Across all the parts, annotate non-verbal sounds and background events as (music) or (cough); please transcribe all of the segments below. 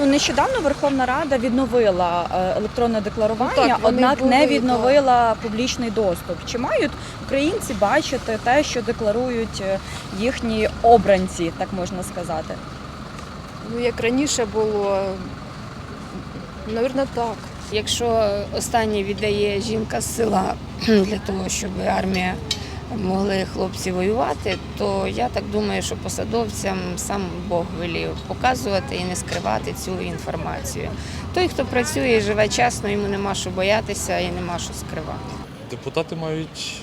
Ну нещодавно Верховна Рада відновила е, електронне декларування, Ну, так, однак не були, відновила публічний доступ. Чи мають українці бачити те, що декларують е, їхні обранці, так можна сказати? Ну, як раніше було, мабуть, так. Якщо останнє віддає жінка з села (clears throat) для того, щоб армія могли хлопці воювати, то я так думаю, що посадовцям сам Бог велів показувати і не скривати цю інформацію. Той, хто працює і живе чесно, йому нема що боятися і нема що скривати. Депутати мають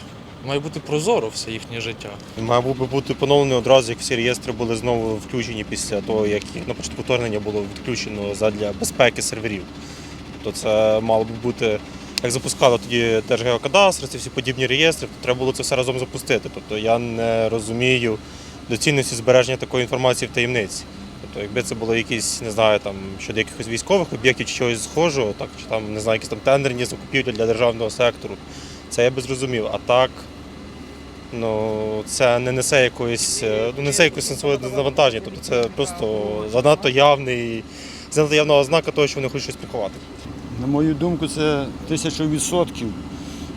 має бути прозоро все їхнє життя. Має би бути поновлений одразу, як всі реєстри були знову включені після того, як їх на початку вторгнення було відключено задля безпеки серверів. Тобто це мало би бути, як запускали тоді Держгеокадастр, ці всі подібні реєстри, то треба було це все разом запустити. Тобто я не розумію доцільності збереження такої інформації в таємниці. Тобто, якби це було якісь, не знаю, там щодо якихось військових об'єктів чи чогось схожого, так чи там не знаю, якісь там тендерні закупівлі для державного сектору, це я би зрозумів. А так ну, це не несе якоїсь, е, ну, несе якоїсь сенсове навантаження. Тобто це просто занадто явний, занадто явна ознака того, що вони хочуть щось приховати. На мою думку, це тисячу відсотків.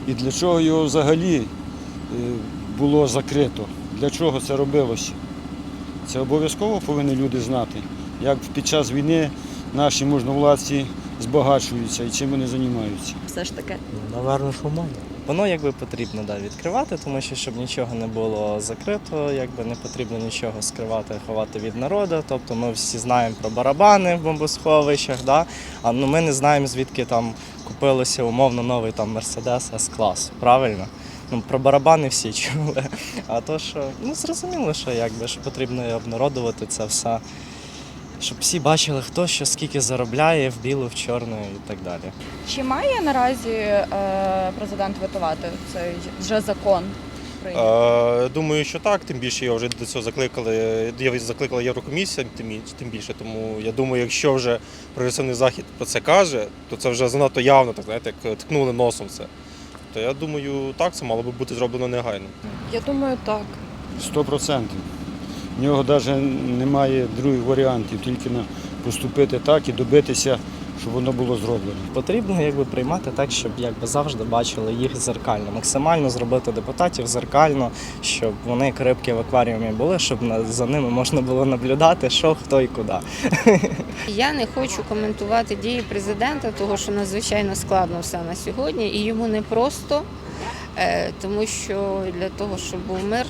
І для чого його взагалі е, було закрито? Для чого це робилося? Це обов'язково повинні люди знати, як під час війни наші можновладці збагачуються і чим вони займаються. Все ж таки. Наверно, що можна. Воно якби потрібно да, відкривати, тому що щоб нічого не було закрито, якби не потрібно нічого скривати, ховати від народу. Тобто ми всі знаємо про барабани в бомбосховищах, да? а ну, ми не знаємо, звідки там купилося умовно новий там Мерседес С-клас. Правильно? Ну, про барабани всі (laughs) чули. А то, що ну зрозуміло, що якби ж потрібно обнародувати це все, щоб всі бачили, хто що скільки заробляє в білу, в чорну і так далі. Чи має наразі е, президент витувати цей вже закон? Е, думаю, що так, тим більше його вже до цього закликали. Я закликала Єврокомісія, тим, тим більше. Тому я думаю, якщо вже прогресивний захід про це каже, то це вже занадто явно, так знаєте, як ткнули носом це. То я думаю, так, це мало би бути зроблено негайно. Я думаю, так. Сто процентів. В нього навіть немає других варіантів, тільки поступити так і добитися, щоб воно було зроблено. Потрібно якби приймати так, щоб якби завжди бачили їх зеркально, максимально зробити депутатів зеркально, щоб вони як рибки в акваріумі були, щоб за ними можна було наблюдати, що хто і куди. (laughs) Я не хочу коментувати дії президента, тому що надзвичайно складно все на сьогодні, і йому не просто, е, тому що для того, щоб був мир,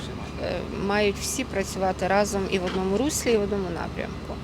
мають всі працювати разом і в одному руслі, і в одному напрямку.